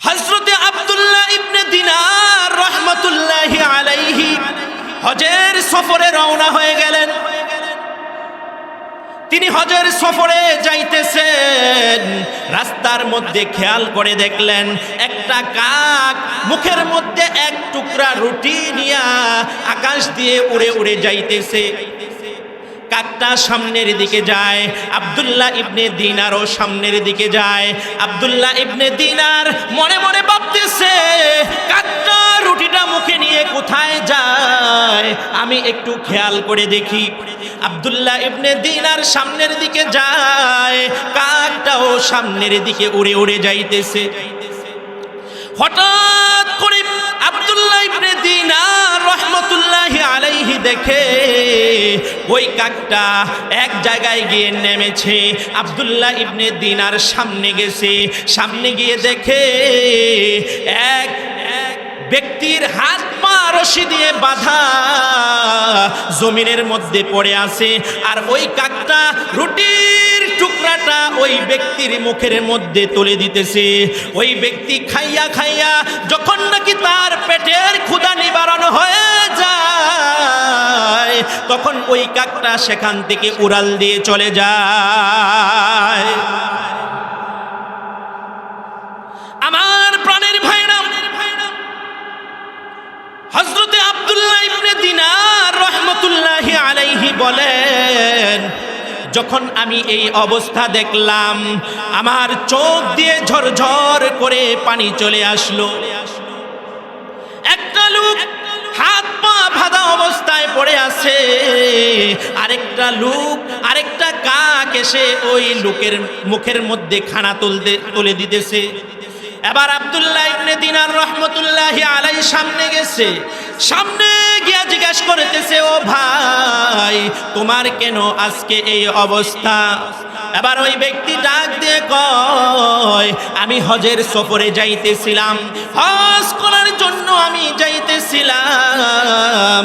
হজরতে আব্দুল্লাহ ইবনে দিনার রহমতুল্লাহি আলাইহি হজের সফরে রওনা হয়ে গেলেন। তিনি হজের সফরে যাইতেছেন। রাস্তার মধ্যে খেয়াল করে দেখলেন, একটা কাক মুখের মধ্যে এক টুকরা রুটি নিয়া আকাশ দিয়ে উড়ে উড়ে যাইতেছে। কাকটা সামনের দিকে যায়, আব্দুল্লাহ ইবনে দিনারও সামনের দিকে যায়। আবদুল্লাহ ইবনে দিনার মনে মনে ভাবতেছে, কাকটা রুটিটা মুখে নিয়ে কোথায় যায়? আমি একটু খেয়াল করে দেখি। আবদুল্লাহ ইবনে দিনার সামনের দিকে যায়, কাকটাও সামনের দিকে উড়ে উড়ে যাইতেছে। হঠাৎ আব্দুল্লাহ ইবনে দিনার রহমতুল্লাহি আলাইহি দেখে ওই কাকটা এক জায়গায় গিয়ে নেমেছে। আব্দুল্লাহ ইবনে দিনার সামনে গেছে। সামনে গিয়ে দেখে এক এক ব্যক্তির হাত পা রশি দিয়ে বাঁধা জমিনের মধ্যে পড়ে আছে। আর ওই কাকটা রুটির টুকরাটা ওই ব্যক্তির মুখের মধ্যে তুলে দিতেছে। ওই ব্যক্তি খাইয়া খাইয়া যখন নাকি তার পেটের ক্ষুধা নিবারণ হয়ে যায়, তখন ওই কাকটা সেখান থেকে উড়াল দিয়ে চলে যায়। আমার প্রাণের ভাইরা হজরতে আব্দুল্লাহ ইবনে দিনার রহমতুল্লাহি আলাইহি বলেন যখন আমি এই অবস্থা দেখলাম, আমার চোখ দিয়ে ঝরঝর করে পানি চলে আসলো। একটা লোক হাত পা ভাদা অবস্থায় পড়ে আছে, আরেকটা লোক, আরেকটা কাক এসে ওই লোকের মুখের মধ্যে খানা তুলতে, তুলে দিতেছে। এবার আবদুল্লাহ ইবনে দিনার রহমতুল্লাহ আলাই সামনে গেছে। সামনে গিয়া জিজ্ঞেস করতেছে, ও ভাই, তোমার কেন আজকে এই অবস্থা? এবার ওই ব্যক্তি ডাক দিয়ে কয় আমি হজের সফরে যাইতেছিলাম। হজ করার জন্য আমি যাইতেছিলাম।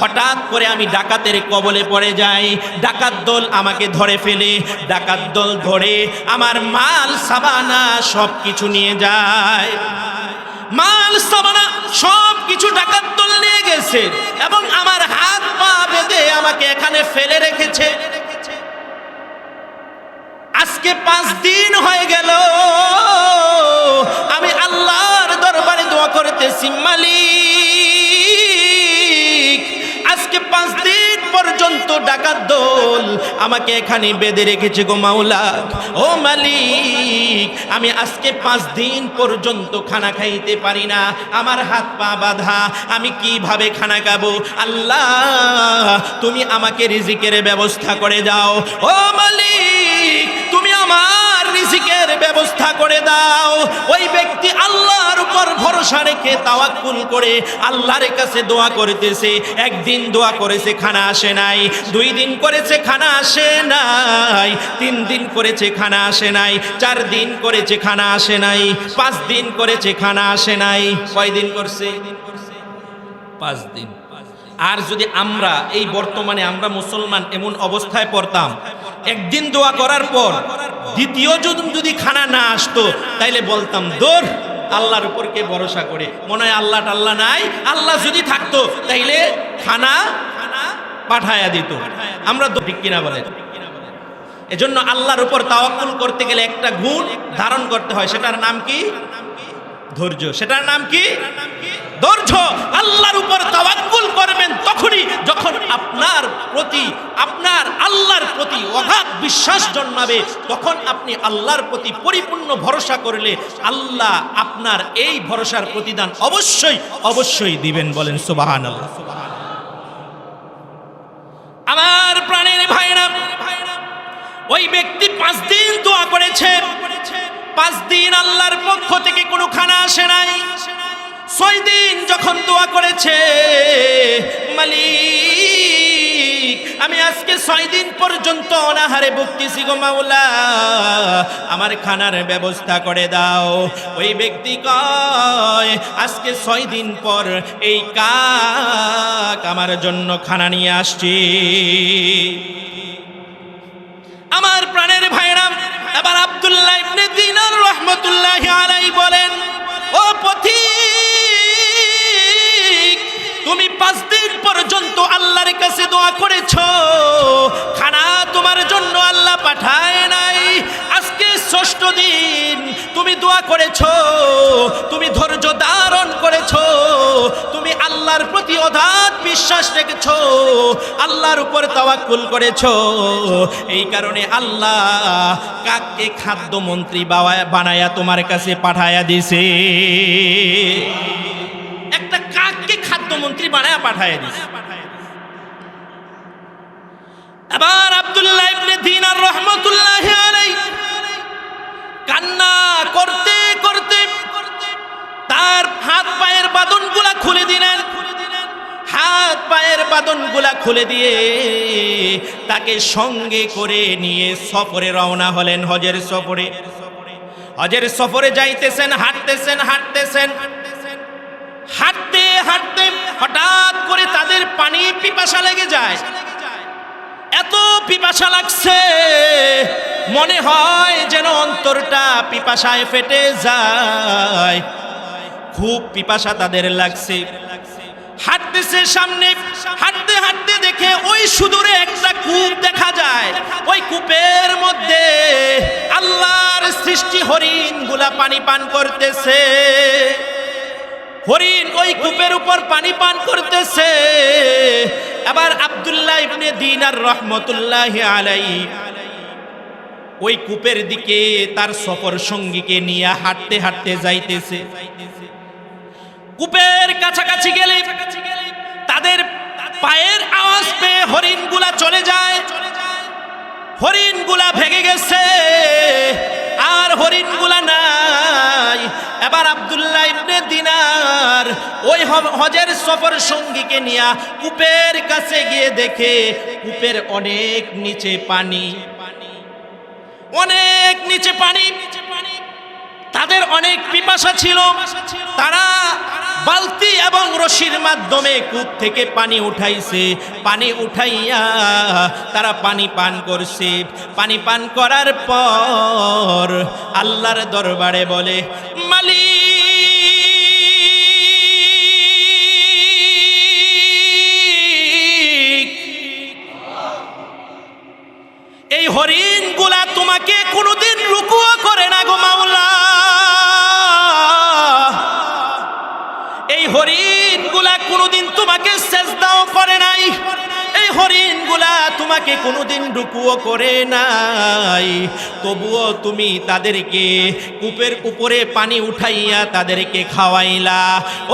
হঠাৎ করে আমি ডাকাতের কবলে পড়ে যাই। ডাকাত দল আমাকে ধরে ফেলে। ডাকাত দল ধরে আমার মাল, সাবানা সব কিছু নিয়ে যায়। মাল, সাবানা সব কিছু ডাকাত দল নিয়ে গেছে এবং আমার হাত পা বেঁধে আমাকে এখানে ফেলে রেখেছে। আজকে পাঁচ দিন হয়ে গেল। আমি আল্লাহর দরবারে দোয়া করতেছি, মালিক, আজকে পাঁচ দিন পর্যন্ত ডাকাত দোল আমাকে এখানে বেঁধে রেখেছে গো মাওলা। ও মালিক, আমি আজকে পাঁচ দিন পর্যন্ত খানা খাইতে পারি না। আমার হাত পা বাঁধা, আমি কীভাবে খানা খাব? আল্লাহ, তুমি আমাকে রিজিকের ব্যবস্থা করে দাও। ও মালিক আমার রিজিকের ব্যবস্থা করে দাও। ওই ব্যক্তি আল্লাহর উপর ভরসা রেখে তাওয়াক্কুল করে আল্লাহর কাছে দোয়া করতেছে। একদিন দোয়া করেছে, খানা আসে নাই। দুই দিন করেছে, খানা আসে নাই। তিন দিন করেছে, খানা আসে নাই। চার দিন করেছে, খানা আসে নাই। পাঁচ দিন করেছে, খানা আসে নাই। কয় দিন করছে? পাঁচ দিন। আর যদি আমরা, এই বর্তমানে আমরা মুসলমান এমন অবস্থায় পড়তাম, একদিন দোয়া করার পর দ্বিতীয় যদি যদি খানা না আসতো, তাইলে বলতাম, দৌড়, আল্লাহর উপর কে ভরসা করে? মনে হয় আল্লাহ টাল্লাহ নাই। আল্লাহ যদি থাকতো, তাইলে খানা পাঠায়া দিত। আমরা ঠিক কিনা বলেন? এজন্য আল্লাহর উপর তাওয়াক্কুল করতে গেলে একটা গুণ ধারণ করতে হয়। সেটার নাম কি? ধৈর্য। সেটার নাম কি? ধৈর্য আল্লাহর উপর তাওয়াক্কুল করবেন তখনই যখন আপনার প্রতি, আপনার আল্লাহর প্রতি অগাধ বিশ্বাস জন্মাবে, তখন আপনি আল্লাহর প্রতি পরিপূর্ণ ভরসা করলে আল্লাহ আপনার এই ভরসার প্রতিদান অবশ্যই অবশ্যই দিবেন বলেন সুবাহান আল্লাহ আমার প্রাণের ভাইরা, ওই ব্যক্তি পাঁচ দিন দোয়া করেছে, পাঁচ দিন আল্লাহর পক্ষ থেকে কোনো খানা আসে নাই। ছয় দিন যখন দোয়া করেছে, মালিক, আমি আজকে ছয় দিন পর্যন্ত অনাহারে ভুগতেছি গো মাওলা। আমার খানার ব্যবস্থা করে দাও। ওই ব্যক্তি কয়, আজকে ছয় দিন পর এই কাক আমার জন্য খানা নিয়ে আসছি। আমার প্রাণের ভাইরাম, এবার আব্দুল্লাহ রহমতুল্লাহ বলেন কাছে দোয়া করেছ। খানা তোমার জন্য আল্লাহ পাঠায় নাই। আজকে ষষ্ঠ দিন তুমি দোয়া করেছ, তুমি ধৈর্য ধারণ করেছ, তুমি আল্লাহর প্রতি অধাত বিশ্বাস রেখেছ, আল্লাহর উপর তাওয়াকুল করেছ। এই কারণে আল্লাহ কাককে খাদ্যমন্ত্রী বানায়া তোমার কাছে পাঠায়া দিছে। একটা কাককে খাদ্যমন্ত্রী বানায়া পাঠায়া দিছে। এবার আব্দুল্লাহ ইবনে দিনার রহমতুল্লাহ আলাইহি কান্না করতে করতে তার হাত পায়ের বাদনগুলা খুলে দিলেন। হাত পায়ের বাদনগুলা খুলে দিয়ে তাকে সঙ্গে করে নিয়ে সফরে রওনা হলেন হজের সফরে। হজের সফরে যাইতেছেন, হাঁটতেছেন হাঁটতেছেন। হাঁটতে হাঁটতে হঠাৎ করে তাদের পানি পিপাসা লেগে যায় এত পিপাসা লাগছে। মনে হয় যেন অন্তরটা পিপাসায় ফেটে যায়। খুব পিপাসা তাদের লাগছে। হাঁটতেছে সামনে, হাঁটতে হাঁটতে দেখে ওই সুদূরে একটা কূপ দেখা যায়। ওই কূপের মধ্যে আল্লাহর সৃষ্টি হরিণগুলা পানি পান করতেছে। হরিণ ওই কূপের উপর পানি পান করতেছে। আবার আব্দুল্লাহ ইবনে দিনার রহমতুল্লাহ আলাই ওই কূপের দিকে তার সফর সঙ্গীকে নিয়ে হাঁটতে হাঁটতে যাইতেছে। কূপের কাছাকাছি গেলে তাদের পায়ের আওয়াজ পেয়ে হরিণগুলা চলে যায়। হরিণগুলা ভেঙে গেছে। আর হরিণগুলা নাই। এবার আবদুল্লাহ ইবনে দিনার ওই হজের সফর সঙ্গীকে নিয়ে কূপের কাছে গিয়ে দেখে কূপের অনেক নিচে পানি। অনেক নিচে পানি। তাদের অনেক পিপাসা ছিল। তারা বালতি এবং রশির মাধ্যমে কূপ থেকে পানি উঠাইছে। পানি উঠাইয়া তারা পানি পান করছে। পানি পান করার পর আল্লাহর দরবারে বলে, মালিক, এই হরিণগুলা তোমাকে কোনোদিন রুকুও করে তোমাকে কোনোদিন রুকুও করে নাই। তবুও তুমি তাদেরকে কূপের উপরে পানি উঠাইয়া তাদেরকে খাওয়াইলা।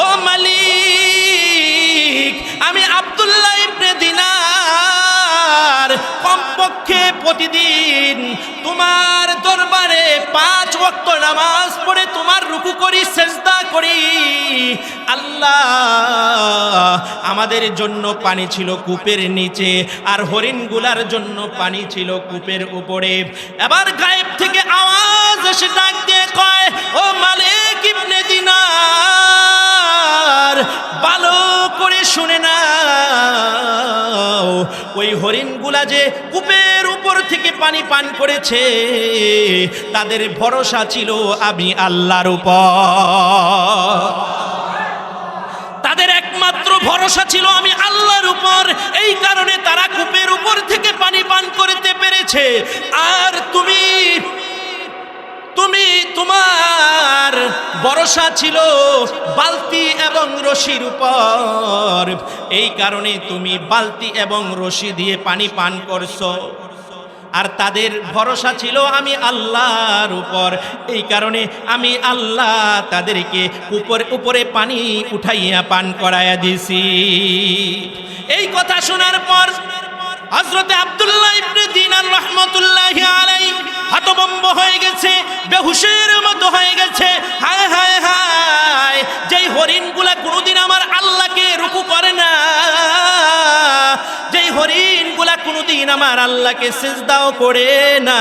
ও মালিক, আমি আব্দুল্লাহ ইবনে দিনার কমপক্ষে প্রতিদিন তোমার দরবারে পাঁচ ওয়াক্ত নামাজ পড়ে তোমার রুকু করি, সেজদা আল্লাহ, আমাদের জন্য পানি ছিল কূপের নিচে আর হরিণগুলার জন্য পানি ছিল কূপের উপরে। এবার গায়েব থেকে আওয়াজ এসে ডাক দিয়ে কয়, ও মালিক ইবনে দিনার, ভালো করে শুনে নাও। ওই হরিণগুলা যে কূপের উপর থেকে পানি পান করেছে, তাদের ভরসা ছিল আমি আল্লাহর উপর। তাদের একমাত্র ভরসা ছিল আমি আল্লাহর উপর। এই কারণে তারা কূপের উপর থেকে পানি পান করতে পেরেছে। আর তুমি তুমি তোমার ভরসা ছিল বালতি এবং রশির উপর। এই কারণে তুমি বালতি এবং রশি দিয়ে পানি পান করছ। আর তাদের ভরসা ছিল আমি আল্লাহর উপর। এই কারণে আমি আল্লাহ তাদেরকে উপরে উপরে পানি উঠাইয়া পান করাইয়া দিছি। এই কথা শোনার পর হজরতে আব্দুল্লাহ ইবনে দিনার রহমতুল্লাহ আলাই হতবম্ব হয়ে গেছে, বেহুশের মতো হয়ে গেছে। হায় হায় হায়, যেই হরিণগুলা কোনোদিন আমার আল্লাহকে রুকু করে না, যেই হরিণগুলা কোনোদিন আমার আল্লাহকে সেজদাও করে না।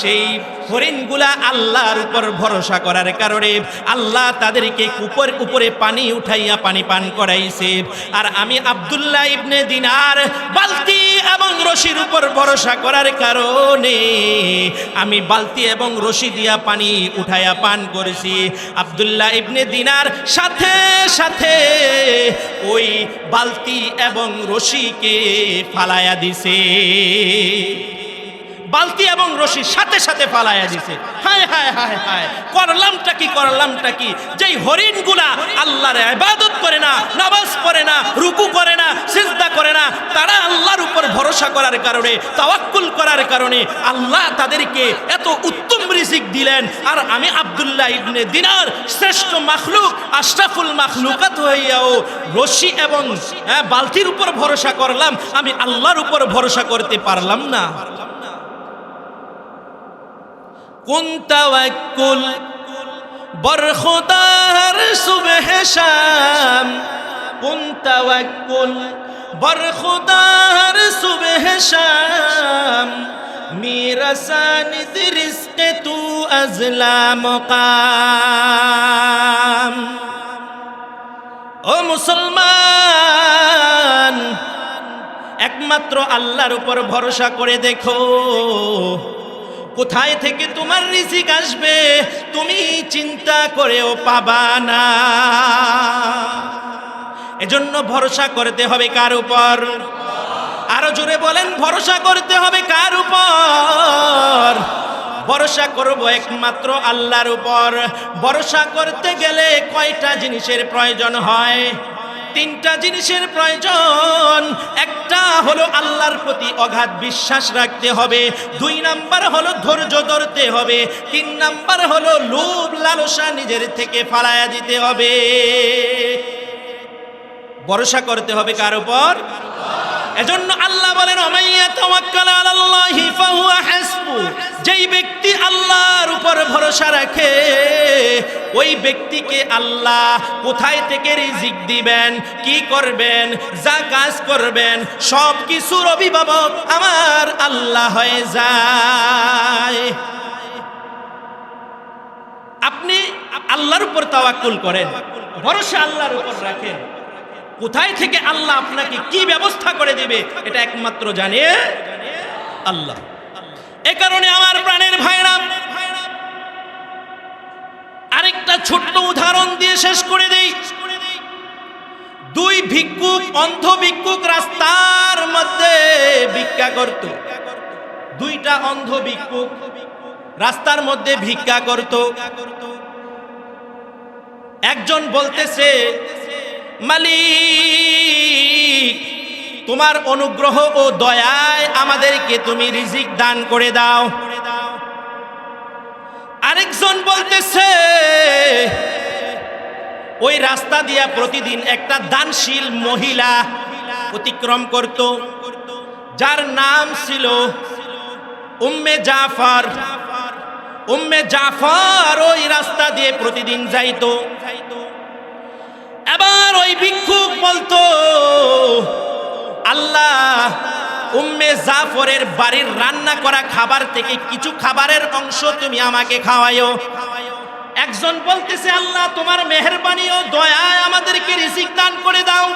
সেই হরিণগুলা আল্লাহর উপর ভরসা করার কারণে আল্লাহ তাদেরকে কুপর উপরে পানি উঠাইয়া পানি পান করাইছে। আর আমি আবদুল্লাহ ইবনে দিনার বালতি এবং রশির উপর ভরসা করার কারণে আমি বালতি এবং রশি দিয়া পানি উঠায়া পান করেছি। আবদুল্লাহ ইবনে দিনার সাথে সাথে ওই বালতি এবং রশিকে ফালায়া দিছে। বালতি এবং রশি সাথে সাথে ফালাইয়া দিছে। হায় হায় হায় হায়। করলামটা কি করলামটা কি? যেই হরিণগুলা আল্লাহর ইবাদত করে না নামাজ পড়ে না রুকু করে না সিজদা করে না তারা আল্লাহর উপর ভরসা করার কারণে তাওয়াক্কুল করার কারণে আল্লাহ তাদেরকে এত উত্তম রিজিক দিলেন। আর আমি আব্দুল্লাহ ইবনে দিনার শ্রেষ্ঠ মাখলুক আশরাফুল মাখলুকাত হইয়াও রশি এবং হ্যাঁ, বালতির উপর ভরসা করলাম। আমি আল্লাহর উপর ভরসা করতে পারলাম না। কোন তাওয়াক্কুল বরখুদার সুবহ শাম কোন তাওয়াক্কুল বরখুদার সুবহ শাম میرسانید رزق تو ازلا مقام ও মুসলমান একমাত্র আল্লাহর উপর ভরসা করে দেখো কোথায় থেকে তোমার রিজিক আসবে, তুমি চিন্তা করেও পাবা না। এজন্য ভরসা করতে হবে কার উপর? আরও জোরে বলেন, ভরসা করতে হবে কার উপর? ভরসা করব একমাত্র আল্লাহর উপর। ভরসা করতে গেলে কয়টা জিনিসের প্রয়োজন হয়? তিনটা জিনিসের প্রয়োজন। একটা হলো আল্লাহর প্রতি অগাধ বিশ্বাস রাখতে হবে। দুই নাম্বার হলো ধৈর্য ধরতে হবে। তিন নাম্বার হলো লোভ, লালসা নিজের থেকে ফালায়া দিতে হবে। ভরসা করতে হবে কার উপর? এজন্য আল্লাহ বলেন যেই ব্যক্তি আল্লাহর উপর ভরসা রাখে, ওই ব্যক্তিকে আল্লাহ কোথায় থেকে রিজিক দিবেন, কি করবেন, যা কাজ করবেন সব কিছুর অভিভাবক আমার আল্লাহ হয়ে যায়। আপনি আল্লাহর উপর তাওয়াক্কুল করেন, ভরসা আল্লাহর উপর রাখেন। কোথায় থেকে আল্লাহ আপনাকে কি ব্যবস্থা করে দেবে এটা একমাত্র জানে আল্লাহ। এ কারণে আমার প্রাণের ভাইরা, আরেকটা ছোট্ট উদাহরণ দিয়ে শেষ করে দেই। দুই ভিক্ষুক, অন্ধ ভিক্ষুক রাস্তার মধ্যে ভিক্ষা করত। দুইটা অন্ধ ভিক্ষুক রাস্তার মধ্যে ভিক্ষা করত। একজন বলতেছে মালিক, তোমার অনুগ্রহ ও দয়ায় আমাদেরকে তুমি রিজিক দান করে দাও। আরেকজন বলতেছে, ওই রাস্তা দিয়া প্রতিদিন একটা দানশীল মহিলা অতিক্রম করত, যার নাম ছিল উম্মে জাফর। উম্মে জাফর ওই রাস্তা দিয়ে প্রতিদিন যাইতো। এবার ওই ভিক্ষুক বলতো, আল্লাহ, উম্মে জাফরের বাড়ির রান্না করা খাবার থেকে কিছু খাবারের অংশ তুমি আমাকে খাওয়াইও একজন বলতেছে, আল্লাহ, তোমার মেহরবানি ও দয়ায় আমাদেরকে রিজিক দান করে দাও।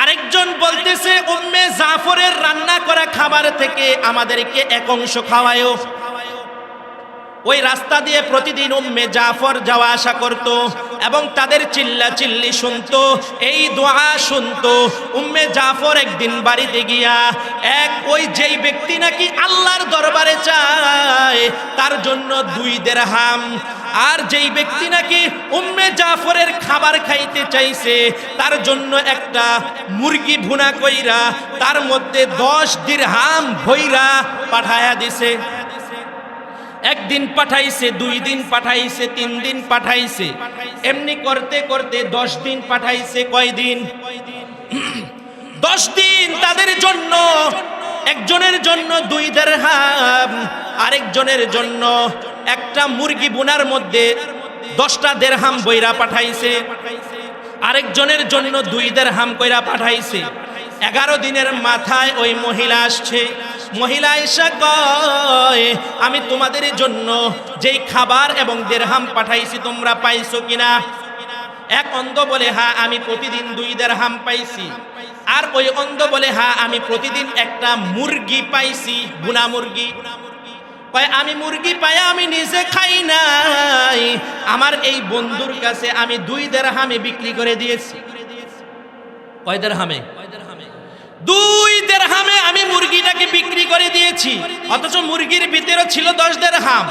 আরেকজন বলতেছে, উম্মে জাফরের রান্না করা খাবার থেকে আমাদেরকে এক অংশ খাওয়ায়ও ওই রাস্তা দিয়ে প্রতিদিন উম্মে জাফর যাওয়া আসা করত। এবং তাদের চিল্লা চিল্লি শুনতো, এই দোয়া শুনতো। উম্মে জাফর একদিন বাড়িতে গিয়া, এক ওই যেই ব্যক্তি নাকি আল্লাহর দরবারে চায় তার জন্য দুই দেড়হাম। আর যেই ব্যক্তি নাকি উম্মে জাফরের খাবার খাইতে চাইছে, তার জন্য একটা মুরগি ভুনা কইরা, তার মধ্যে দশ দিরহাম ভৈরা পাঠায়া দিছে। একদিন পাঠাইছে, দুই দিন পাঠাইছে, তিন দিন পাঠাইছে। এমনি করতে করতে দশ দিন পাঠাইছে কয়দিন দশ দিন তাদের জন্য, একজনের জন্য দুই দেড়হাম, আরেকজনের জন্য একটা মুরগি বোনার মধ্যে দশটা দেড়হাম বইরা পাঠাইছে, আরেকজনের জন্য দুই দেড়হাম কইরা পাঠাইছে। এগারো দিনের মাথায় ওই মহিলা আসছে। মহিলা এসা কয়, আমি তোমাদের জন্য যেই খাবার এবং দেড়হাম পাঠাইছি, তোমরা পাইছো কিনা? এক অন্ধ বলে, হা, আমি প্রতিদিন দুই দেড়হাম পাইছি। আর ওই অন্ধ বলে, হা, আমি প্রতিদিন একটা মুরগি পাইছি, বুনা মুরগি। কয়, আমি মুরগি পাই আমি নিজে খাই নাই। আমার এই বন্ধুর কাছে আমি দুই দেড়হামে বিক্রি করে দিয়েছি। কয়, দেড়হামে? দুই দেড়হামে আমি মুরগিটাকে বিক্রি করে দিয়েছি। অথচ মুরগির ভিতরে ছিল দশ দেড়হাম।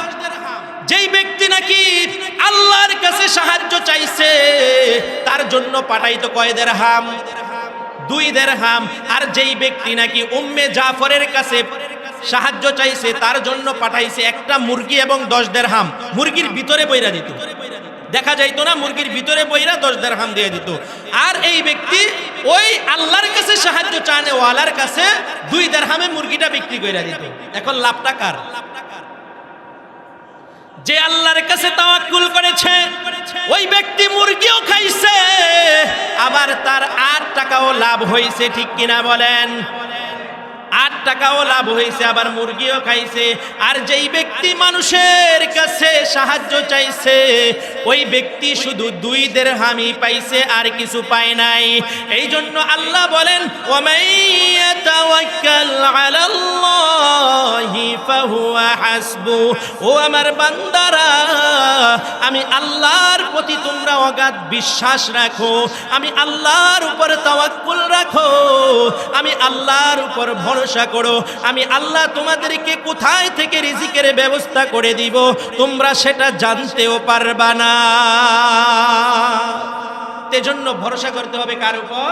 যেই ব্যক্তি নাকি আল্লাহর কাছে সাহায্য চাইছে, তার জন্য পাঠাইতো কয় দেড়হাম? দুই দেড়হাম। আর যেই ব্যক্তি নাকি উম্মে জাফরের কাছে সাহায্য চাইছে, তার জন্য পাঠাইছে একটা মুরগি এবং দশ দেড়হাম। মুরগির ভিতরে বইরা দিত। দেখা যাইতো না, মুরগির ভিতরে বইরা দশ দেড়হাম দিয়ে দিত। আর এই ব্যক্তি ওই আল্লাহর কাছে সাহায্য চানে ওয়ালার কাছে দুই দেড়হামে মুরগিটা বিক্রি করে দিত। এখন লাভটা কার? যে আল্লাহর কাছে তাওয়াক্কুল করেছে, ওই ব্যক্তি মুরগিও খাইছে, আবার তার আট টাকাও লাভ হয়েছে ঠিক কিনা বলেন? আট টাকাও লাভ হয়েছে আবার মুরগিও খাইছে। আর যেই ব্যক্তি মানুষের কাছে সাহায্য চাইছে। ওই ব্যক্তি শুধু দুই দেড়হামি পাইছে, আর কিছু পায় নাই। এই জন্য আল্লাহ বলেন ও আমার বান্দারা, আমি আল্লাহর প্রতি তোমরা অগাধ বিশ্বাস রাখো, আমি আল্লাহর উপর তাওয়াক্কুল রাখো, আমি আল্লাহর উপর ভরসা করো, আমি আল্লাহ তোমাদেরকে কোথায় থেকে রিজিকের ব্যবস্থা করে দিব? তোমরা সেটা জানতেও পারবা না। এজন্য ভরসা করতে হবে কার উপর?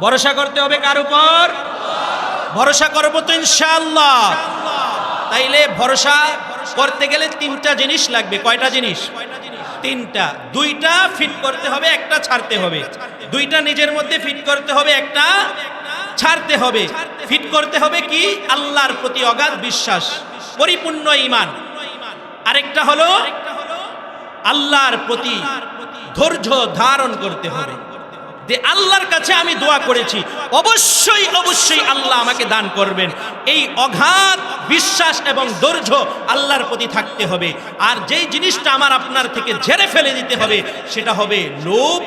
ভরসা করতে হবে কার উপর? ভরসা করব তো ইনশাআল্লাহ। তাইলে ভরসা করতে গেলে তিনটা জিনিস লাগবে। কয়টা জিনিস? তিনটা। দুইটা ফিট করতে হবে, একটা ছাড়তে হবে। দুইটা নিজের মধ্যে ফিট করতে হবে, একটা ছাড়তে হবে। ফিট করতে হবে কি? আল্লাহর প্রতি অগাধ বিশ্বাস, পরিপূর্ণ ইমান আরেকটা হলো আল্লাহর প্রতি ধৈর্য ধারণ করতে হবে। যে আল্লাহর কাছে আমি দোয়া করেছি, অবশ্যই অবশ্যই আল্লাহ আমাকে দান করবেন। এই অগাধ বিশ্বাস এবং ধৈর্য আল্লাহর প্রতি থাকতে হবে। আর যেই জিনিসটা আমার আপনার থেকে ঝেড়ে ফেলে দিতে হবে, সেটা হবে লোভ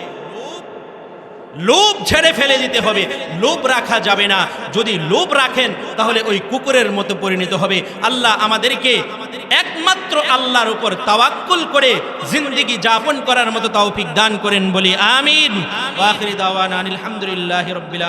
লোভ ছেড়ে ফেলে দিতে হবে, লোভ রাখা যাবে না। যদি লোভ রাখেন, তাহলে ওই কুকুরের মতো পরিণত হবে। আল্লাহ আমাদেরকে একমাত্র আল্লাহর উপর তাওয়াক্কুল করে জিন্দিগি যাপন করার মতো তৌফিক দান করেন বলি, আমিন। আলহামদুলিল্লাহি আলামিন।